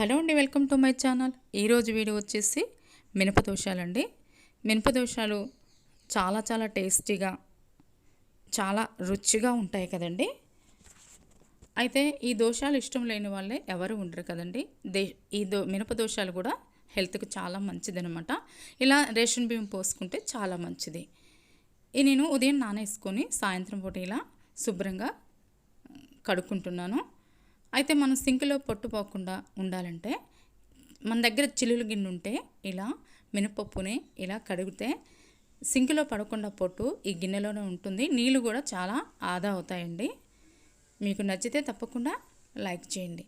Hello అండి welcome to my channel. ఈరోజు video వచ్చేసి మినప దోషాలండి. మినప దోషాలు చాలా చాలా టేస్టీగా చాలా రుచిగా ఉంటాయి కదండి. అయితే ఈ దోషాలు ఇష్టం లేని వాళ్ళే ఎవరు ఉండరు కదండి. దే ఈ దో మినప దోషాలు కూడా హెల్త్కి చాలా మంచిదనమాట. ఇలా రేషన్ బియ్యం పోసుకుంటే చాలా మంచిది. ఈ నేను ఉదయం నానేసుకొని సాయంత్రం పూట ఇలా శుభ్రంగా కడుక్కుంటున్నాను. అయితే మనం సింక్లో పొట్టు పోకుండా ఉండాలంటే మన దగ్గర చిల్లులు గిన్నె ఉంటే ఇలా మినపప్పుని ఇలా కడిగితే సింక్లో పడకుండా పొట్టు ఈ గిన్నెలోనే ఉంటుంది. నీళ్ళు కూడా చాలా ఆదా అవుతాయండి. మీకు నచ్చితే తప్పకుండా లైక్ చేయండి.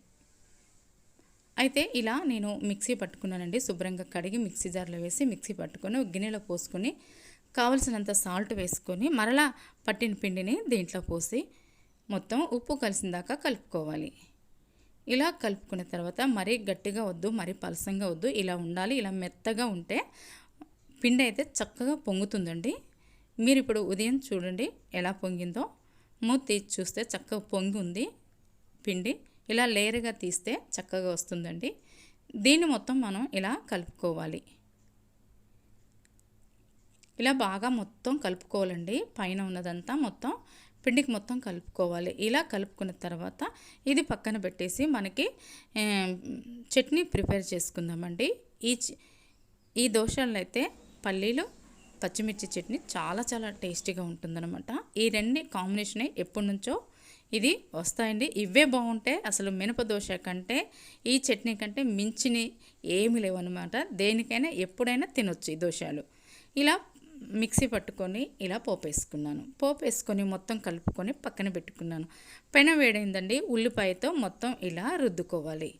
అయితే ఇలా నేను మిక్సీ పట్టుకున్నానండి. శుభ్రంగా కడిగి మిక్సీ జార్లో వేసి మిక్సీ పట్టుకొని గిన్నెలో పోసుకొని కావలసినంత సాల్ట్ వేసుకొని మరలా పట్టిన పిండిని దీంట్లో పోసి మొత్తం ఉప్పు కలిసిన దాకా కలుపుకోవాలి. ఇలా కలుపుకున్న తర్వాత మరీ గట్టిగా వద్దు మరీ పలసంగా వద్దు. ఇలా ఉండాలి ఇలా మెత్తగా ఉంటే పిండి అయితే చక్కగా పొంగుతుందండి. మీరు ఇప్పుడు ఉదయం చూడండి ఎలా పొంగిందో. మూత తీసి చూస్తే చక్కగా పొంగి ఉంది పిండి. ఇలా లేయర్గా తీస్తే చక్కగా వస్తుందండి. దీన్ని మొత్తం మనం ఇలా కలుపుకోవాలి. ఇలా బాగా మొత్తం కలుపుకోవాలండి. పైన ఉన్నదంతా మొత్తం పిండికి మొత్తం కలుపుకోవాలి. ఇలా కలుపుకున్న తర్వాత ఇది పక్కన పెట్టేసి మనకి చట్నీ ప్రిపేర్ చేసుకుందామండి. ఈ ఈ దోశల్లో అయితే పల్లీలు పచ్చిమిర్చి చట్నీ చాలా చాలా టేస్టీగా ఉంటుందన్నమాట. ఈ రెండు కాంబినేషన్ ఎప్పటి నుంచో ఇది వస్తాయండి. ఇవే బాగుంటాయి అసలు మినప దోశ కంటే ఈ చట్నీ కంటే మించిని ఏమి లేవన్నమాట. దేనికైనా ఎప్పుడైనా తినొచ్చు ఈ దోశలు. ఇలా మిక్సీ పట్టుకొని ఇలా పోపు వేసుకున్నాను పోపు వేసుకొని మొత్తం కలుపుకొని పక్కన పెట్టుకున్నాను. పెన వేడైందండి. ఉల్లిపాయతో మొత్తం ఇలా రుద్దుకోవాలి.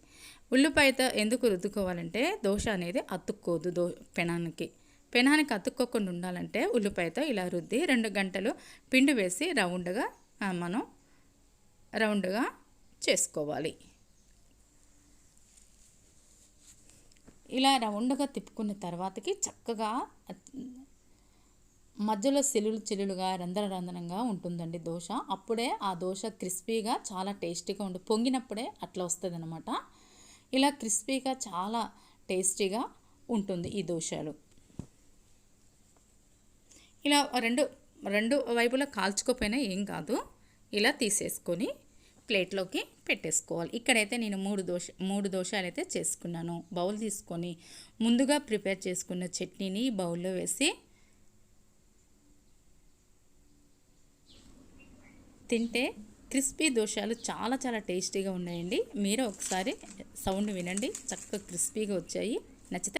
ఉల్లిపాయతో ఎందుకు రుద్దుకోవాలంటే దోశ అనేది అతుక్కోదు దో పెనానికి. పెనానికి అతుక్కోకుండా ఉండాలంటే ఉల్లిపాయతో ఇలా రుద్ది రెండు గంటలు పిండి వేసి రౌండ్గా మనం రౌండ్గా చేసుకోవాలి. ఇలా రౌండ్గా తిప్పుకున్న తర్వాతకి చక్కగా మధ్యలో సిలులు చిలులుగా రంధ్ర రంధ్రంగా ఉంటుందండి దోశ. అప్పుడే ఆ దోశ క్రిస్పీగా చాలా టేస్టీగా ఉండి పొంగినప్పుడే అట్లా వస్తుంది అనమాట ఇలా క్రిస్పీగా చాలా టేస్టీగా ఉంటుంది ఈ దోశలు. ఇలా రెండు రెండు వైపులా కాల్చుకోపోయినా ఏం కాదు. ఇలా తీసేసుకొని ప్లేట్లోకి పెట్టేసుకోవాలి. ఇక్కడైతే నేను మూడు దోశ మూడు దోశలు అయితే చేసుకున్నాను. బౌల్ తీసుకొని ముందుగా ప్రిపేర్ చేసుకున్న చట్నీని బౌల్లో వేసి తింటే క్రిస్పీ దోశాలు చాలా చాలా టేస్టీగా ఉన్నాయండి. మీరు ఒకసారి సౌండ్ వినండి. చక్కగా క్రిస్పీగా వచ్చాయి. నచ్చితే